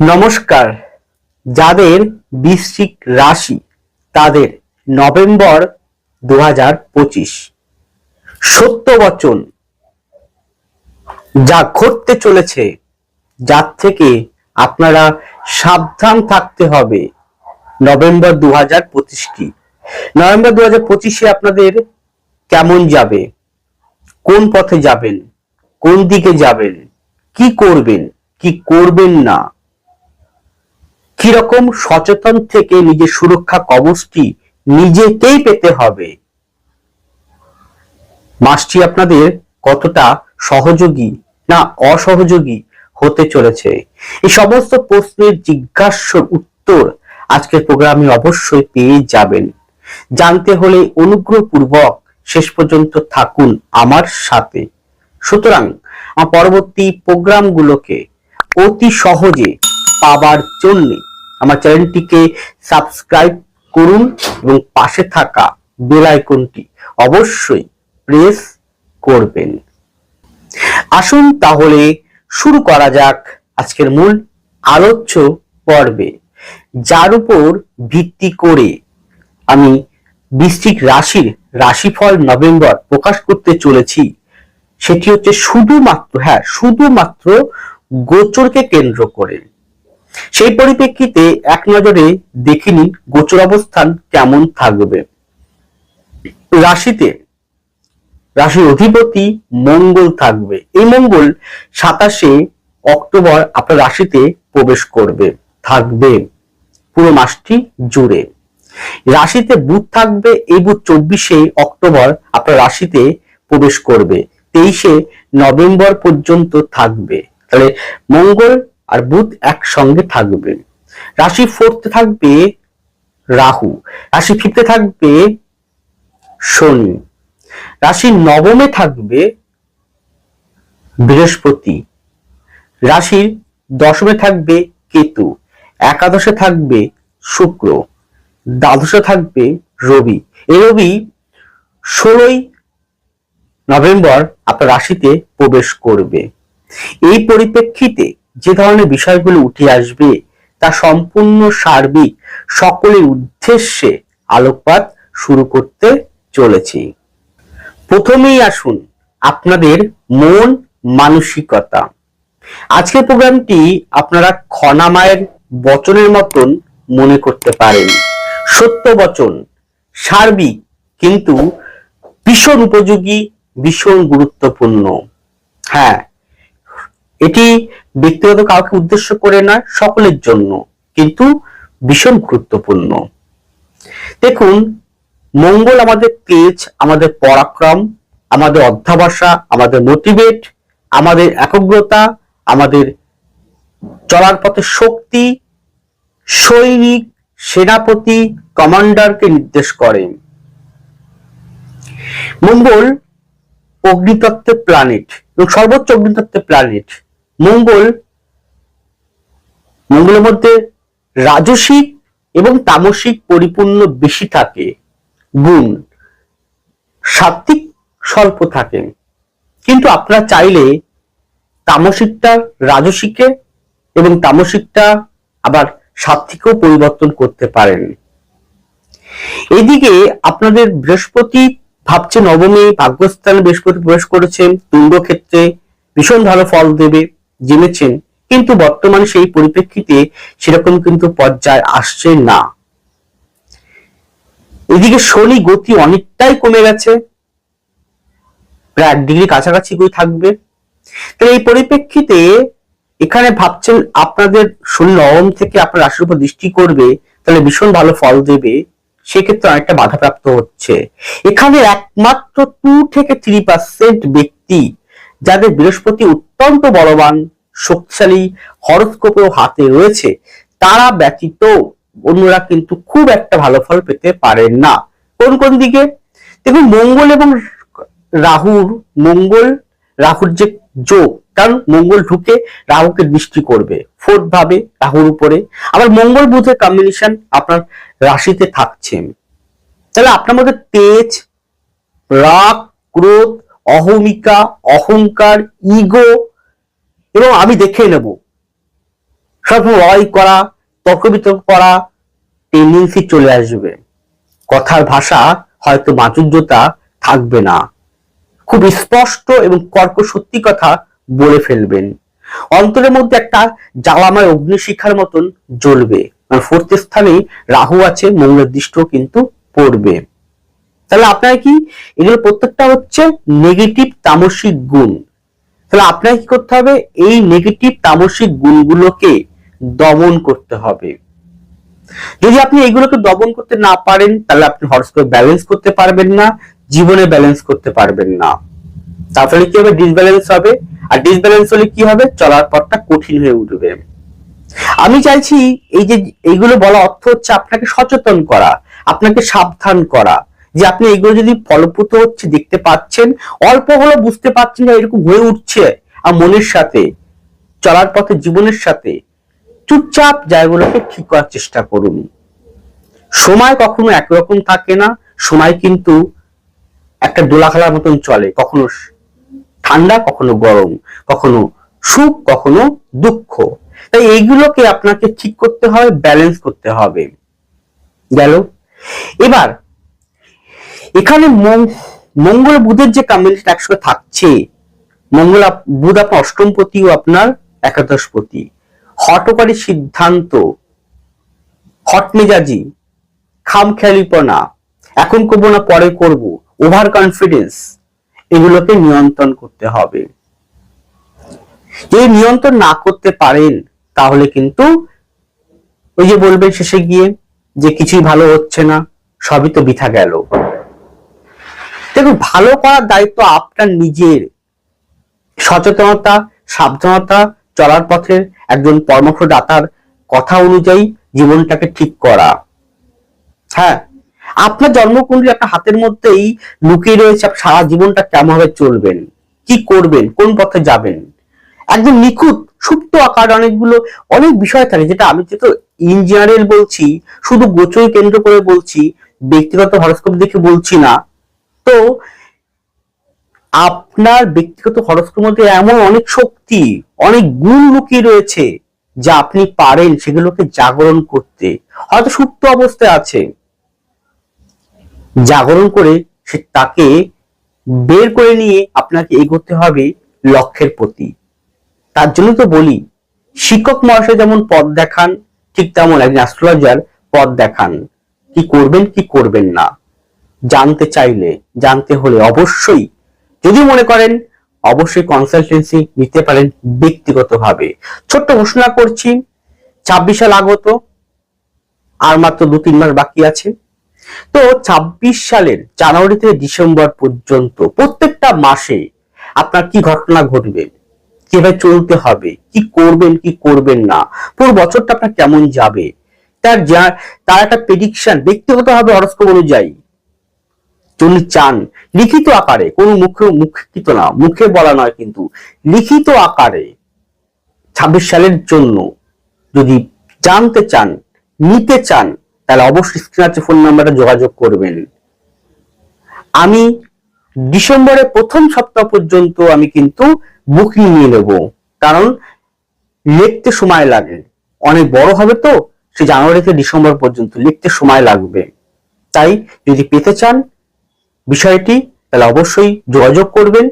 নমস্কার। যাদের বৃশ্চিক রাশি তাদের নভেম্বর দু হাজার পঁচিশ। সত্য বচন। যা ঘটতে চলেছে, যার থেকে আপনারা সাবধান থাকতে হবে। নভেম্বর দু হাজার পঁচিশ কি নভেম্বর দু হাজার পঁচিশে আপনাদের কেমন যাবে? কোন পথে যাবেন? কোন দিকে যাবেন? কি করবেন? কি করবেন না? কীরকম সচেতন থেকে নিজের সুরক্ষা কবচটি নিজেকেই পেতে হবে? মাসটি আপনাদের কতটা সহযোগী না অসহযোগী হতে চলেছে? এই সমস্ত প্রশ্নের জিজ্ঞাসার উত্তর আজকের প্রোগ্রামে অবশ্যই পেয়ে যাবেন। জানতে হলে অনুগ্রহপূর্বক শেষ পর্যন্ত থাকুন আমার সাথে। সুতরাং পরবর্তী প্রোগ্রামগুলোকে অতি সহজে পাবার জন্য আমার চ্যানেলটিকে সাবস্ক্রাইব করুন এবং পাশে থাকা বেল আইকনটি অবশ্যই প্রেস করবেন। আসুন তাহলে শুরু করা যাক আজকের মূল আলোচ্য পর্বে। যার উপর ভিত্তি করে আমি বৃশ্চিক রাশির রাশিফল নভেম্বর প্রকাশ করতে চলেছি, সেটি হচ্ছে শুধুমাত্র হ্যাঁ শুধুমাত্র গোচরকে কেন্দ্র করে। সেই পরিপ্রেক্ষিতে এক নজরে দেখে নিন গোচর অবস্থান কেমন থাকবে। রাশিতে, রাশির অধিপতি মঙ্গল থাকবে। এই মঙ্গল সাতাশে অক্টোবর আপনার রাশিতে প্রবেশ করবে, থাকবে পুরো মাসটি জুড়ে। রাশিতে বুধ থাকবে, এই বুধ চব্বিশে অক্টোবর আপনার রাশিতে প্রবেশ করবে, তেইশে নভেম্বর পর্যন্ত থাকবে। তাহলে মঙ্গল আর বুধ একসঙ্গে থাকবে। রাশি ফোর্থে থাকবে রাহু, রাশি ফিফতে থাকবে শনি, রাশি নবমে থাকবে বৃহস্পতি রাশির দশমে থাকবে কেতু, একাদশে থাকবে শুক্র, দ্বাদশে থাকবে রবি। এই রবি ষোলোই নভেম্বর আপনার রাশিতে প্রবেশ করবে। এই পরিপ্রেক্ষিতে যে ধরনের বিষয়গুলো উঠে আসবে তা সম্পূর্ণ সার্বিক সকলের উদ্দেশ্যে আলোকপাত শুরু করতে চলেছি। প্রথমেই আসুন আপনাদের মন মানসিকতা। আজকের প্রোগ্রামটি আপনারা খনামায়ের বচনের মতন মনে করতে পারেন। সত্য বচন, সার্বিক কিন্তু ভীষণ উপযোগী, ভীষণ গুরুত্বপূর্ণ। হ্যাঁ এটি ব্যক্তিগত কাউকে উদ্দেশ্য করে নয়, সকলের জন্য। কিন্তু ভীষণ গুরুত্বপূর্ণ। দেখুন, মঙ্গল আমাদের তেজ, আমাদের পরাক্রম, আমাদের অধ্যাবসা, আমাদের মোটিভেট আমাদের একগ্রতা, আমাদের চলার পথে শক্তি, সৈনিক, সেনাপতি, কমান্ডারকে নির্দেশ করে। মঙ্গল অগ্নিতত্ত্বের প্ল্যানেট এবং সর্বোচ্চ অগ্নিতত্ত্বের প্ল্যানেট মঙ্গল, মঙ্গলের মধ্যে রাজসিক এবং তামসিক পরিপূর্ণ বেশি থাকে, গুণ। সাত্বিক স্বল্প থাকে। কিন্তু আপনারা চাইলে তামসিকটা রাজসিকে এবং তামসিকটা আবার সাত্বিকেও পরিবর্তন করতে পারেন। এদিকে আপনাদের বৃহস্পতি ভাবছে নবমী, ভাগ্যস্থানে বৃহস্পতি প্রবেশ করেছেন তুঙ্গ ক্ষেত্রে ভীষণ ভালো ফল দেবে। জেনেছেন, কিন্তু বর্তমানে সেই পরিপ্রেক্ষিতে সেরকম কিন্তু পর্যায়ে আসছে না। এদিকে শনি গতি অনেকটাই কমে গেছে, প্রায় এক ডিগ্রি কাছাকাছি থাকবে। তাহলে এই পরিপ্রেক্ষিতে এখানে ভাবছেন আপনাদের শনি নবম থেকে আপনার রাশির উপর দৃষ্টি করবে, তাহলে ভীষণ ভালো ফল দেবে, সেক্ষেত্রে অনেকটা বাধাপ্রাপ্ত হচ্ছে। এখানে একমাত্র টু থেকে থ্রি পার্সেন্ট ব্যক্তি যাদের বৃহস্পতি অত্যন্ত বলবান, শক্তিশালী হরস্কোপেও হাতে রয়েছে, তারা ব্যতীত অন্যরা কিন্তু খুব একটা ভালো ফল পেতে পারেন না। কোন কোন দিকে? দেখুন, মঙ্গল এবং রাহুর, মঙ্গল, রাহুর যে যোগ, কারণ মঙ্গল ঢুকে রাহুকে দৃষ্টি করবে ফোর্থ ভাবে রাহুর উপরে। আবার মঙ্গল বুধের কম্বিনেশন আপনার রাশিতে থাকছেন তাহলে আপনার মধ্যে তেজ, রাগ, ক্রোধ অহমিকা, অহংকার, ইগো, এবং আমি দেখে নেব। সবসময় লড়াই করা তর্ক বিতর্ক করা টেন্ডেন্সি চলে আসবে। কথার ভাষা হয়তো মাচুর্যতা থাকবে না। খুব স্পষ্ট এবং কর্ক সত্যি কথা বলে ফেলবেন। অন্তরের মধ্যে একটা জ্বালাময় অগ্নিশিখার মতন জ্বলবে। ফোর্থ স্থানে রাহু আছে, মঙ্গলের দৃষ্ট কিন্তু পড়বে। তাহলে আপনার কি? এগুলো প্রত্যেকটা হচ্ছে নেগেটিভ তামসিক গুণ। তাহলে আপনাকে কি করতে হবে? এই নেগেটিভ তামসিক গুণগুলোকে দমন করতে হবে। যদি আপনি এইগুলোকে দমন করতে না পারেন, তাহলে আপনি হরস্কোপ ব্যালেন্স করতে পারবেন না, জীবনে ব্যালেন্স করতে পারবেন না। তাহলে কি হবে? ডিসব্যালেন্স হবে। আর ডিসব্যালেন্স হলে কি হবে? চলার পথটা কঠিন হয়ে উঠবে। আমি চাইছি এই যে এইগুলো বলা অর্থ হচ্ছে আপনাকে সচেতন করা, আপনাকে সাবধান করা। যে আপনি এগুলো যদি ফলপ্রুত হচ্ছে, দেখতে পাচ্ছেন, অল্প হলেও বুঝতে পারছেন যে এরকম হয়ে উঠছে আর মনের সাথে, চলার পথে, জীবনের সাথে, চুপচাপ জায়গাগুলোকে ঠিক করার চেষ্টা করুন। সময় কখনো একরকম থাকে না, সময় কিন্তু একটা দোলা খেলার মতন চলে, কখনো ঠান্ডা, কখনো গরম, কখনো সুখ, কখনো দুঃখ। তাই এইগুলোকে আপনাকে ঠিক করতে হবে ব্যালেন্স করতে হবে। গেল? এবার এখানে মঙ্গল বুধের যে কম্বিনেশন একসঙ্গে থাকছে, মঙ্গল বুধ আপনার অষ্টম পতি ও আপনার একাদশ পতি হটকারী সিদ্ধান্ত, হট মেজাজি খামখেয়ালিপনা এখন করব না, পরে করব। ওভার কনফিডেন্স এগুলোকে নিয়ন্ত্রণ করতে হবে। যদি নিয়ন্ত্রণ না করতে পারেন, তাহলে কিন্তু ওই যে বলবেন শেষে গিয়ে যে কিছুই ভালো হচ্ছে না, সবই তো বৃথা গেল। দেখুন, ভালো করার দায়িত্ব আপনার নিজের। সচেতনতা, সাবধানতা চলার পথে একজন পরামর্শদাতার কথা অনুযায়ী জীবনটাকে ঠিক করা। হ্যাঁ আপনার জন্মকুণ্ডলী আপনার হাতের মধ্যেই লুকিয়ে রয়েছে সারা জীবনটা কেমন ভাবে চলবেন? কি করবেন? কোন পথে যাবেন? একদম নিখুঁত, সুপ্ত আকার অনেকগুলো, অনেক বিষয় থাকে, যেটা আমি যেহেতু ইঞ্জিনিয়ারিং বলছি, শুধু গোচর কেন্দ্র করে বলছি, ব্যক্তিগত হরস্কোপ দেখে বলছি না তো আপনার ব্যক্তিগত হরস্কোপের মধ্যে এমন অনেক শক্তি, অনেক গুণ লুকিয়ে রয়েছে যা আপনি পারেন সেগুলোকে জাগরণ করতে। হয়তো সুপ্ত অবস্থায় আছে। জাগরণ করে সে তাকে বের করে নিয়ে আপনাকে এগোতে হবে লক্ষ্যের প্রতি। তার জন্য তো বলি, শিক্ষক মহাশয় যেমন পথ দেখান, ঠিক তেমন একজন অ্যাস্ট্রোলজার পথ দেখান। কি করবেন কি করবেন না। জানতে চাইলে, জানতে হলে অবশ্যই, যদি মনে করেন, অবশ্যই কনসালটেন্সি নিতে পারেন ব্যক্তিগতভাবে। ছোট্ট ঘোষণা করছি, ছাব্বিশ সাল আগত, আর মাত্র দু তিন মাস বাকি আছে। তো ছাব্বিশ সালের জানুয়ারি থেকে ডিসেম্বর পর্যন্ত প্রত্যেকটা মাসে আপনার কি ঘটনা ঘটবে? কীভাবে চলতে হবে? কি করবেন কি করবেন না? পুরো বছরটা আপনার কেমন যাবে? তার যা, তার একটা প্রেডিকশন ব্যক্তিগত হবে হরস্কোপ অনুযায়ী। যদি চান লিখিত আকারে, কোন মুখে মুখিত না, মুখে বলা নয় কিন্তু লিখিত আকারে ছাব্বিশ সালের জন্য যদি জানতে চান, নিতে চান, তাহলে অবশ্যই স্ক্রিন আছে ফোন নাম্বারে যোগাযোগ করবেন। আমি ডিসেম্বরের প্রথম সপ্তাহ পর্যন্ত আমি কিন্তু বুকিং নিয়ে নেব, কারণ লিখতে সময় লাগে। অনেক বড় হবে তো, সে জানুয়ারি থেকে ডিসেম্বর পর্যন্ত লিখতে সময় লাগবে। তাই যদি পেতে চান বিষয়টি তাহলে অবশ্যই যোগাযোগ করবেন।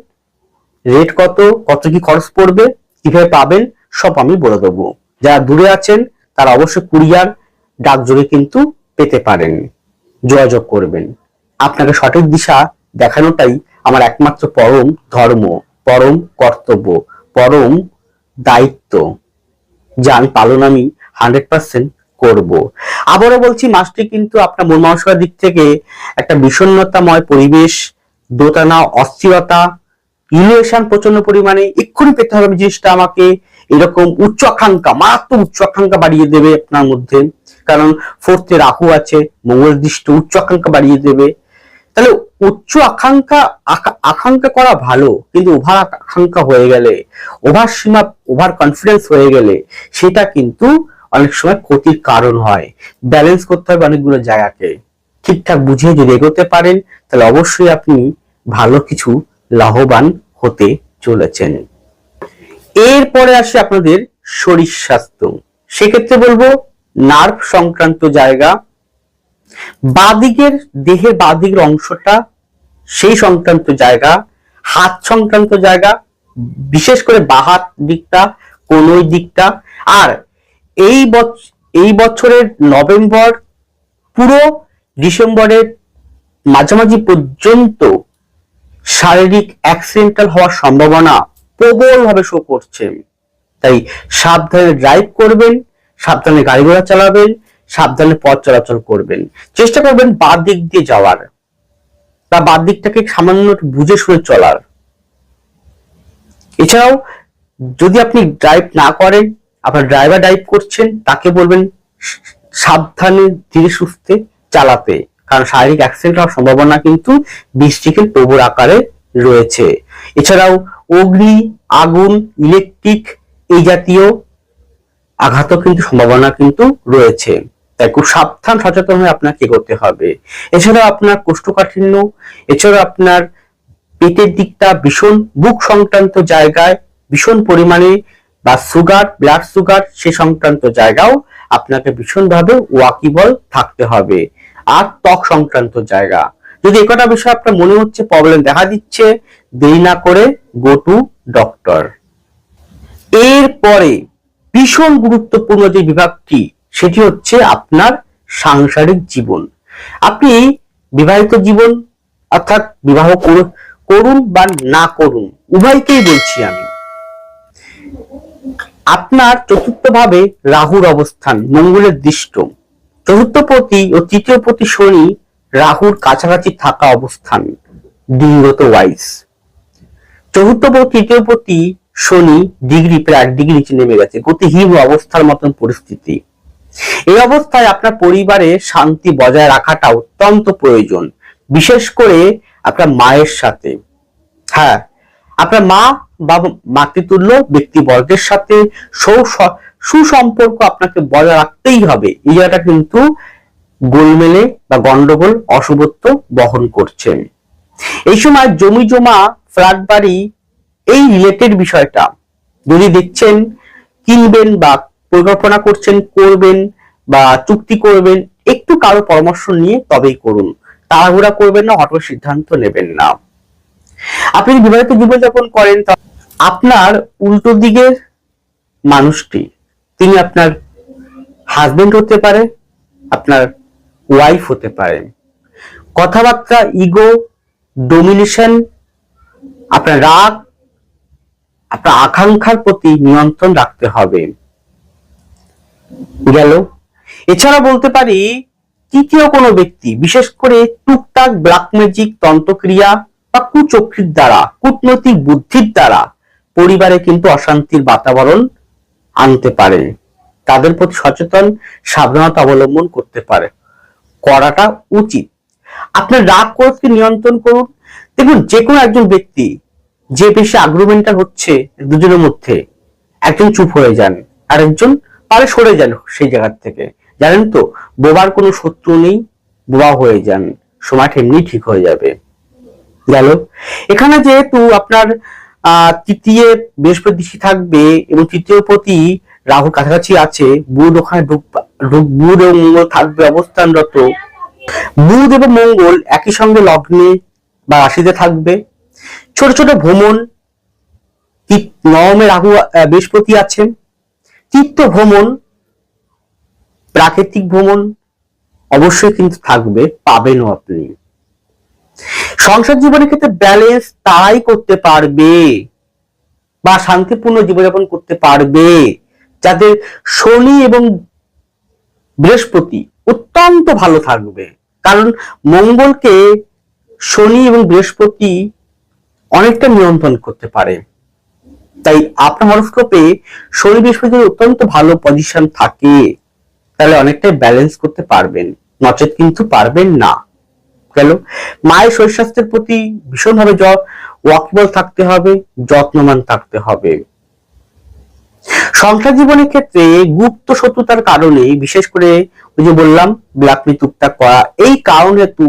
রেট কত কত কি খরচ পড়বে, কীভাবে পাবেন, সব আমি বলে দেবো। যারা দূরে আছেন, তারা অবশ্যই কুরিয়ার ডাকযোগে কিন্তু পেতে পারেন। যোগাযোগ করবেন। আপনাকে সঠিক দিশা দেখানোটাই আমার একমাত্র পরম ধর্ম, পরম কর্তব্য, পরম দায়িত্ব। যা আমি পালন আমি হান্ড্রেড পার্সেন্ট করব। আবারও বলছি, মাসটি কিন্তু আপনার মন মানসিকতার দিক থেকে একটা বিষণ্ণতাময় পরিবেশ, দোটানা অস্থিরতা, ইলিয়েশন প্রচণ্ড পরিমাণে এক্ষুনি পেতে হবে জিনিসটা আমাকে, এরকম উচ্চ আকাঙ্ক্ষা, মারাত্মক উচ্চ আকাঙ্ক্ষা বাড়িয়ে দেবে আপনার মধ্যে। কারণ ফোর্থে রাহু আছে, মঙ্গল দৃষ্ট উচ্চ আকাঙ্ক্ষা বাড়িয়ে দেবে। তাহলে উচ্চ আকাঙ্ক্ষা আকাঙ্ক্ষা করা ভালো, কিন্তু ওভার আকাঙ্ক্ষা হয়ে গেলে, ওভার সীমা, ওভার কনফিডেন্স হয়ে গেলে, সেটা কিন্তু অনেক সময় ক্ষতির কারণ হয়। ব্যালেন্স করতে হবে অনেকগুলো জায়গাকে। ঠিকঠাক বুঝিয়ে যদি এগোতে পারেন, তাহলে অবশ্যই আপনি ভালো কিছু লাভবান হতে চলেছেন। এরপরে আসে আপনাদের শরীর স্বাস্থ্য। সেক্ষেত্রে বলব নার্ভ সংক্রান্ত জায়গা। বাদিকের দেহের বাদিকের অংশটা সেই সংক্রান্ত জায়গা। হাত সংক্রান্ত জায়গা। বিশেষ করে বাহাত দিকটা, কোনোই দিকটা। আর এই এই বছরের নভেম্বর পুরো ডিসেম্বরের মাঝামাঝি পর্যন্ত শারীরিক অ্যাক্সিডেন্টাল হওয়ার সম্ভাবনা প্রবলভাবে শো করছে। তাই সাবধানে ড্রাইভ করবেন, সাবধানে গাড়ি ঘোড়া চালাবেন, সাবধানে পথ চলাচল করবেন। চেষ্টা করবেন বাদ দিক দিয়ে যাওয়ার বা বাদ দিকটাকে সামান্য বুঝে শুনে চলার। এছাড়াও যদি আপনি ড্রাইভ না করেন আপনার ড্রাইভার ড্রাইভ করছেন, তাকে বলবেন সাবধানে, ধীরে সুস্থে চালাতে। কারণ শারীরিক অ্যাক্সিডেন্ট হওয়ার সম্ভাবনা কিন্তু বৃষ্টিকের প্রবল আকারে রয়েছে। এছাড়াও অগ্নি, আগুন ইলেকট্রিক এই জাতীয় আঘাতও কিন্তু সম্ভাবনা কিন্তু রয়েছে। তাই খুব সাবধান, সচেতন হয়ে আপনাকে এগোতে হবে। এছাড়াও আপনার কোষ্ঠকাঠিন্য, এছাড়াও আপনার পেটের দিকটা ভীষণ, বুক সংক্রান্ত জায়গায় ভীষণ পরিমাণে বা সুগার ব্লাড সুগার সে সংক্রান্ত জায়গাও আপনাকে ভীষণভাবে ওয়াকিবল থাকতে হবে। আর ত্বক সংক্রান্ত জায়গা। যদি একটা বিষয় আপনার মনে হচ্ছে প্রবলেম দেখা দিচ্ছে, দেরি না করে গো টু ডক্টর এরপরে ভীষণ গুরুত্বপূর্ণ যে বিভাগটি সেটি হচ্ছে আপনার সাংসারিক জীবন। আপনি বিবাহিত জীবন অর্থাৎ বিবাহ করু- করুন বা না করুন, উভয়কেই বলছি আমি। আপনার চতুর্থ ভাবে রাহুর অবস্থান, মঙ্গলের দৃষ্ট। চতুর্থ পতি ও তৃতীয় প্রতি শনি রাহুর কাছাকাছি থাকা অবস্থান ডিগ্রিগত ওয়াইজ চতুর্থ পতি তৃতীয় প্রতি শনি ডিগ্রি, প্রায় এক ডিগ্রি নিচে নেমে গেছে, গতিহীন অবস্থার মতন পরিস্থিতি। এই অবস্থায় আপনার পরিবারে শান্তি বজায় রাখাটা অত্যন্ত প্রয়োজন, বিশেষ করে আপনার মায়ের সাথে। হ্যাঁ আপনার মা মাতৃতুল্য ব্যক্তিবর্গের সাথে সুসম্পর্ক আপনাকে বজায় রাখতেই হবে। এই জায়গাটা কিন্তু গোলমেলে বা গন্ডগোল, অশুভত্ব বহন করছে এই সময় জমি জমা, ফ্ল্যাট বাড়ি, এই রিলেটেড বিষয়টা যদি দেখছেন, কিনবেন বা পরিকল্পনা করছেন, করবেন বা চুক্তি করবেন, একটু কারও পরামর্শ নিয়ে তবেই করুন। তাড়াহুড়া করবেন না, হঠাৎ সিদ্ধান্ত নেবেন না। আপনি বিবাহিত জীবনযাপন করেন আপনার উল্টো দিকের মানুষটি, তিনি আপনার হাজবেন্ড হতে পারে, আপনার ওয়াইফ হতে পারে। কথাবার্তা ইগো ডোমিনেশন আপনার রাগ, আপনার আকাঙ্ক্ষার প্রতি নিয়ন্ত্রণ রাখতে হবে। গেল। এছাড়া বলতে পারি, তৃতীয় কোনো ব্যক্তি, বিশেষ করে টুকটাক ব্ল্যাক ম্যাজিক তন্ত্রক্রিয়া বা কুচক্রির দ্বারা, কূটনৈতিক বুদ্ধির দ্বারা পরিবারে কিন্তু অশান্তির বাতাবরণ আনতে পারে। তাদের প্রতি সচেতন, সাবধানতা অবলম্বন করতে পারে। করাটা উচিত। আপনার রাগ ক্রোধকে নিয়ন্ত্রণ করুন। দেখুন যে কোনো একজন ব্যক্তি যে বেশি আগ্রুমেন্টাল হচ্ছে দুজনের মধ্যে, একজন চুপ হয়ে যান আর একজন পারে সরে যান সেই জায়গার থেকে। জানেন তো, বোবার কোনো শত্রু নেই, বোবা হয়ে যান, সময়টা এমনি ঠিক হয়ে যাবে। গেল। এখানে যেহেতু আপনার তৃতীয় বৃহস্পতি থাকবে এবং তৃতীয় প্রতি রাহু কাছাকাছি আছে বুধ। ওখানে বুধ এবং মঙ্গল থাকবে অবস্থানরত। বুধ এবং মঙ্গল একই সঙ্গে লগ্নে বা রাশিতে থাকবে। ছোট ছোট ভ্রমণ। নবমে রাহু বৃহস্পতি আছেন। তীর্থ ভ্রমণ, প্রাকৃতিক ভ্রমণ অবশ্যই কিন্তু থাকবে, পাবেনও আপনি। সংসার জীবনের ক্ষেত্রে ব্যালেন্স তারাই করতে পারবে বা শান্তিপূর্ণ জীবনযাপন করতে পারবে। যাদের শনি এবং বৃহস্পতি অত্যন্ত ভালো থাকবে। কারণ মঙ্গলকে শনি এবং বৃহস্পতি অনেকটা নিয়ন্ত্রণ করতে পারে। তাই আপনার হরস্কোপে শনি বৃহস্পতি অত্যন্ত ভালো পজিশন থাকে, তাহলে অনেকটাই ব্যালেন্স করতে পারবেন। নচেত কিন্তু পারবেন না। গেল। মায়ের শরীর স্বাস্থ্যের প্রতি ভীষণভাবে ওয়াকিবল থাকতে হবে, যত্নবান থাকতে হবে। সংসার জীবনের ক্ষেত্রে গুপ্ত শত্রুতার কারণে, বিশেষ করে ওই যে বললাম ব্ল্যাকমি টুকটাক করা, এই কারণ হেতু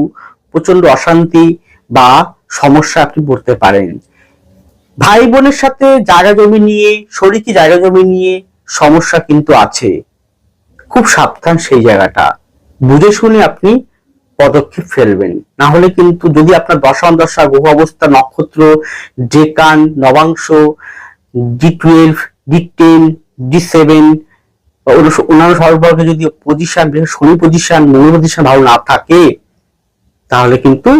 প্রচণ্ড অশান্তি বা সমস্যা আপনি পড়তে পারেন। ভাই বোনের সাথে জায়গা জমি নিয়ে, শরিকি জায়গা জমি নিয়ে সমস্যা কিন্তু আছে। খুব সাবধান সেই জায়গাটা। বুঝে শুনে আপনি পদক্ষেপ ফেলবেন। না হলে কিন্তু যদি আপনার দশা দশা, গ্রহ অবস্থা, নক্ষত্র, Deccan, নবাংশ, D twelve, D ten, D seven অন্যান্য সর্বর্গে যদি পজিশন শনি পজিশন মূল পজিশন ভালো না থাকে, তাহলে কিন্তু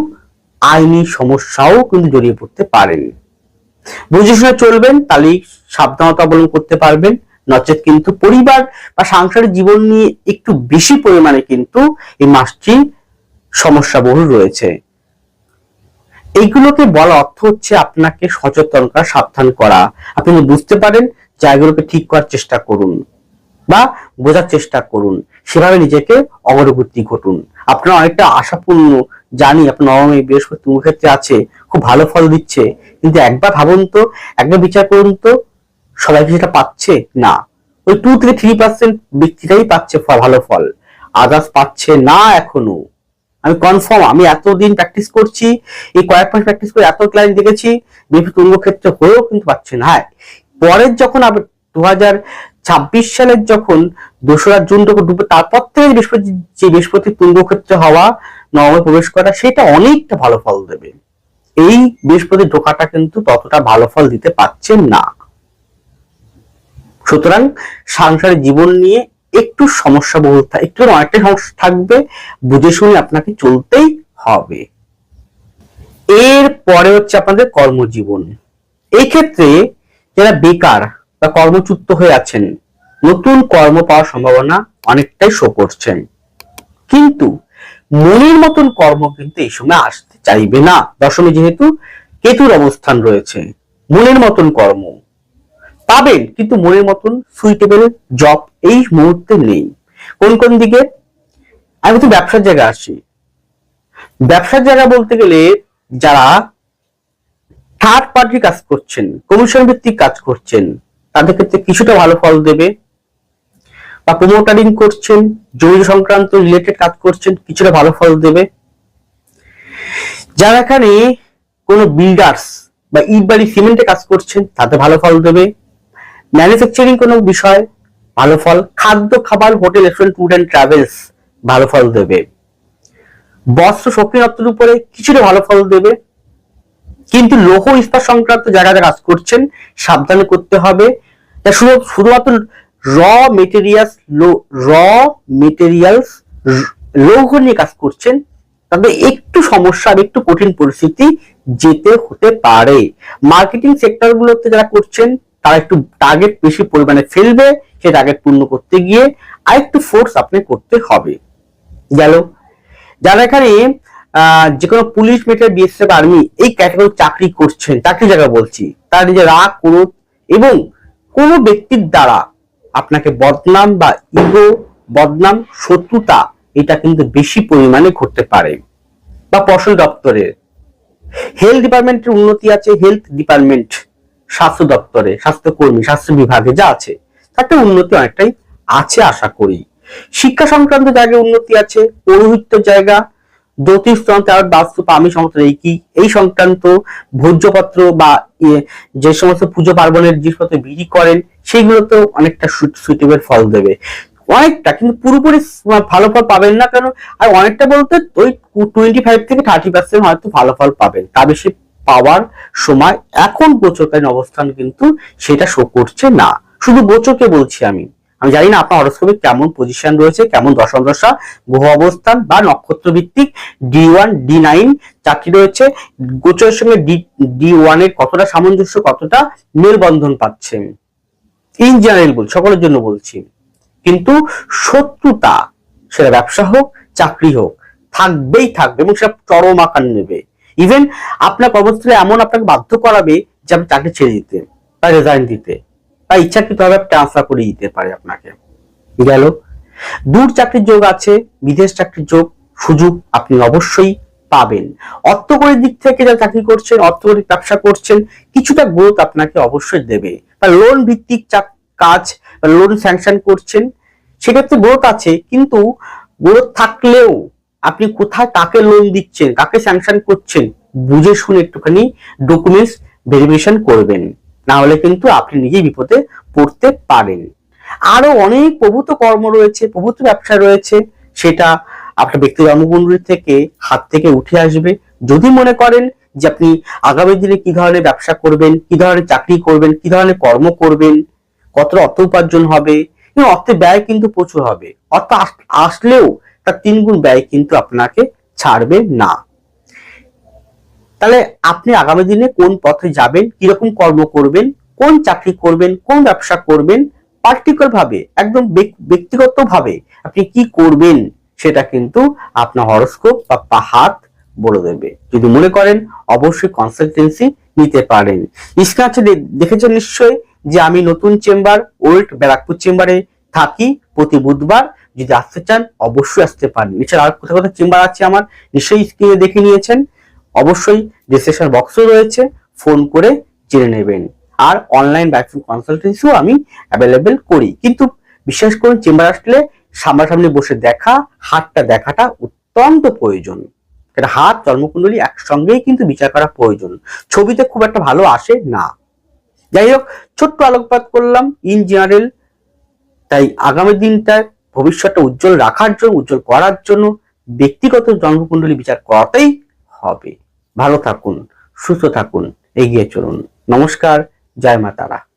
আইনি সমস্যাও কিন্তু জড়িয়ে পড়তে পারেন। বুঝে শুনে চলবেন, তাহলেই সাবধানতা অবলম্বন করতে পারবেন। নচেত কিন্তু পরিবার বা সাংসারিক জীবন নিয়ে একটু বেশি পরিমাণে কিন্তু এই মাসটি সমস্যা বহুল রয়েছে। এইগুলোকে বলা অর্থ হচ্ছে আপনাকে সচেতন করা, সাবধান করা। আপনি বুঝতে পারেন, জায়গাগুলোকে ঠিক করার চেষ্টা করুন বা বোঝার চেষ্টা করুন। সেভাবে নিজেকে অগ্রগতি ঘটুন। আপনার অনেকটা আশাপূর্ণ, জানি আপনার নবমী বৃহস্পতি ক্ষেত্রে আছে, খুব ভালো ফল দিচ্ছে। কিন্তু একবার ভাবুন তো, একবার বিচার করুন তো, সবাই কি সেটা পাচ্ছে? না। ওই টু থেকে থ্রি পার্সেন্ট ব্যক্তিরাই পাচ্ছে ভালো ফল। আদার্স পাচ্ছে না এখনও। আমি কনফার্ম আমি এতদিন প্র্যাকটিস করছি, এই কয়েক মাস প্র্যাকটিস করে এত ক্লায়েন্ট দেখেছি বিভিন্ন তুঙ্গ ক্ষেত্রে হয়েও কিন্তু পাচ্ছে না। হ্যাঁ পরের যখন দু হাজার ছাব্বিশ সালের যখন দোসরা জুন যখন ডুবে, তারপর থেকে বৃহস্পতি, যে বৃহস্পতি তুঙ্গ ক্ষেত্রে হওয়া, নবমে প্রবেশ করা, সেটা অনেকটা ভালো ফল দেবে। এই বৃহস্পতি ঢোকাটা কিন্তু ততটা ভালো ফল দিতে পারছেন না। সুতরাং সাংসারিক জীবন নিয়ে একটু সমস্যা বহুল একটু অনেকটা সমস্যা থাকবে, বুঝে শুনে আপনাকে চলতেই হবে। এর পরে হচ্ছে আপনাদের কর্মজীবন। এই ক্ষেত্রে যারা বেকার বা কর্মচ্যুত হয়ে আছেন, নতুন কর্ম পাওয়ার সম্ভাবনা অনেকটাই শো করছেন। কিন্তু মনের মতন কর্ম কিন্তু এই সময় আসতে চাইবে না। দশমী যেহেতু কেতুর অবস্থান রয়েছে, মনের মতন কর্ম। পাবেন, কিন্তু মনের মতন সুইটেবল জব এই মুহূর্তে নেই। কোন কোন দিকে? আমি তো ব্যবসার জায়গা আসি। ব্যবসার জায়গা বলতে গেলে যারা থার্ড পার্টি কাজ করছেন কমিশন ভিত্তিক কাজ করছেন, তাদের ক্ষেত্রে কিছুটা ভালো ফল দেবে। বা প্রমোটারিং করছেন, জমি সংক্রান্ত রিলেটেড কাজ করছেন, কিছুটা ভালো ফল দেবে। যারা এখানে কোনো বিল্ডার্স বা ইট বাড়ি সিমেন্টে কাজ করছেন তাতে ভালো ফল দেবে। ম্যানুফ্যাকচারিং কোনো বিষয়, ভালো ফল। খাদ্য, খাবার, hotel restaurant food and travels ভালো ফল দেবে। বস্ত্র শক্তি শক্তিনত্বের উপরে কিছুটা ভালো ফল দেবে। কিন্তু লৌহ ইস্পাত সংক্রান্ত যারা কাজ করছেন, সাবধানে করতে হবে। শুধু, শুধুমাত্র র মেটেরিয়ালস র মেটেরিয়ালস লৌহ নিয়ে কাজ করছেন তবে একটু সমস্যা আর একটু কঠিন পরিস্থিতি যেতে হতে পারে। মার্কেটিং সেক্টর গুলোতে যারা করছেন তারা একটু টার্গেট বেশি পরিমাণে ফেলবে, সে টার্গেট পূর্ণ করতে গিয়ে আরেকটু ফোর্স আপনি করতে হবে। গেল। যারা এখানে যে কোনো পুলিশ মেটার বিএসএফ আর্মি এই ক্যাটাগরি চাকরি করছেন, চাকরি জায়গা বলছি, তার নিজের রাগ, ক্রোধ এবং কোনো ব্যক্তির দ্বারা আপনাকে বদনাম বা ইগো বদনাম, শত্রুতা এটা কিন্তু বেশি পরিমাণে ঘটতে পারে। বা ফসল দপ্তরের। হেলথ ডিপার্টমেন্টের উন্নতি আছে হেলথ ডিপার্টমেন্ট স্বাস্থ্য দপ্তরে, স্বাস্থ্যকর্মী, স্বাস্থ্য বিভাগে যা আছে, তাতে উন্নতি অনেকটাই আছে আশা করি। শিক্ষা সংক্রান্ত জায়গায় উন্নতি আছে, পৌরোহিত্য জায়গা জ্যোতিষতন্ত্র আর বাস্তু আমি সমস্ত কি, এই সংক্রান্ত ভোজ্যপত্র বা যে সমস্ত পুজো পার্বণের জিনিসপত্র বিক্রি করেন সেগুলোতেও অনেকটা সুইটেবল ফল দেবে। অনেকটা, কিন্তু পুরোপুরি ভালো ফল পাবেন না কেন? আর অনেকটা বলতে ওই টোয়েন্টি ফাইভ থেকে থার্টি পার্সেন্ট হয়তো ভালো ফল পাবেন, তা বেশি পাওয়ার সময় এখন গোচরকালীন অবস্থান কিন্তু সেটা শো করছে না। শুধু গোচরকে বলছি আমি। আমি জানি না আপনার হরস্কোপে কেমন পজিশন রয়েছে, কেমন দশম দশা গ্রহ অবস্থান বা নক্ষত্র ভিত্তিক ডি ওয়ান ডি নাইন চাকরি রয়েছে। গোচরের সঙ্গে ডি ডি ওয়ানের কতটা সামঞ্জস্য, কতটা মেলবন্ধন পাচ্ছে? ইন জেনারেল বল সকলের জন্য বলছি। কিন্তু শত্রুতা, সেটা ব্যবসা হোক, চাকরি হোক, থাকবেই থাকবে এবং সেটা চরম আকার নেবে। ইভেন আপনার কর্মস্থলে এমন আপনাকে বাধ্য করাবে যে আপনি চাকরি ছেড়ে দিতে, বা রেজাইন দিতে, বা ইচ্ছাকৃতভাবে ট্রান্সফার করে দিতে পারে আপনাকে। গেল। দূর চাকরির যোগ আছে, বিদেশ চাকরির যোগ সুযোগ আপনি অবশ্যই পাবেন। অর্থকরীর দিক থেকে যারা চাকরি করছেন, অর্থকরী ব্যবসা করছেন, কিছুটা গ্রোথ আপনাকে অবশ্যই দেবে। বা লোন ভিত্তিক কাজ লোন স্যাংশন করছেন, সেক্ষেত্রে গ্রোথ আছে, কিন্তু গ্রোথ থাকলেও আপনি কোথায় কাকে লোন দিচ্ছেন, কাকে স্যাংশন করছেন, বুঝে শুনে একটুখানি ডকুমেন্টস ভেরিফিকেশন করবেন। না হলে কিন্তু আপনি নিজেই বিপদে পড়তে পারেন। আরও অনেক প্রভূত কর্ম রয়েছে, প্রভূত ব্যবসা রয়েছে, সেটা আপনার ব্যক্তি জন্মকুণ্ডলী থেকে, হাত থেকে উঠে আসবে। যদি মনে করেন যে আপনি আগামী দিনে কি ধরনের ব্যবসা করবেন, কি ধরনের চাকরি করবেন, কি ধরনের কর্ম করবেন, কতটা অর্থ উপার্জন হবে অর্থে ব্যয় কিন্তু প্রচুর হবে। অর্থ আস- আসলেও তার তিন গুণ ব্যয় কিন্তু আপনাকে ছাড়বে না। তাহলে আপনি আগামী দিনে কোন পথে যাবেন, কীরকম কর্ম করবেন, কোন চাকরি করবেন, কোন ব্যবসা করবেন পার্টিকুলার ভাবে, একদম ব্যক্তিগত ভাবে আপনি কি করবেন, সেটা কিন্তু আপনার হরস্কোপ বা হাত বলে দেবে। যদি মনে করেন, অবশ্যই কনসালটেন্সি নিতে পারেন। স্ক্রাচে দেখেছেন নিশ্চয়ই যে আমি নতুন চেম্বার ওল্ড ব্যারাকপুর চেম্বারে থাকি প্রতি বুধবার। যদি আসতে চান, অবশ্যই আসতে পারেন। এছাড়া আর কোথাও কোথাও চেম্বার আছে আমার, নিশ্চয়ই স্ক্রিনে দেখে নিয়েছেন। অবশ্যই ডিসক্রিপশন বক্সও রয়েছে ফোন করে জেনে নেবেন। আর অনলাইন ভ্যাকসিন কনসালটেন্সিও আমি অ্যাভেলেবেল করি। কিন্তু বিশেষ করে চেম্বার আসলে সামনাসামনি বসে দেখা, হাতটা দেখাটা অত্যন্ত প্রয়োজন। এটা হাত জন্মকুণ্ডলী একসঙ্গেই কিন্তু বিচার করা প্রয়োজন। ছবিতে খুব একটা ভালো আসে না। যাই হোক, ছোট্ট আলোকপাত করলাম। ইন জেনারেল তাই আগামী দিনটা ভবিষ্যৎটা উজ্জ্বল রাখার জন্য, উজ্জ্বল করার জন্য ব্যক্তিগত জন্মকুণ্ডলী বিচার করাতেই হবে। ভালো থাকুন, সুস্থ থাকুন, এগিয়ে চলুন। নমস্কার, জয় মা তারা।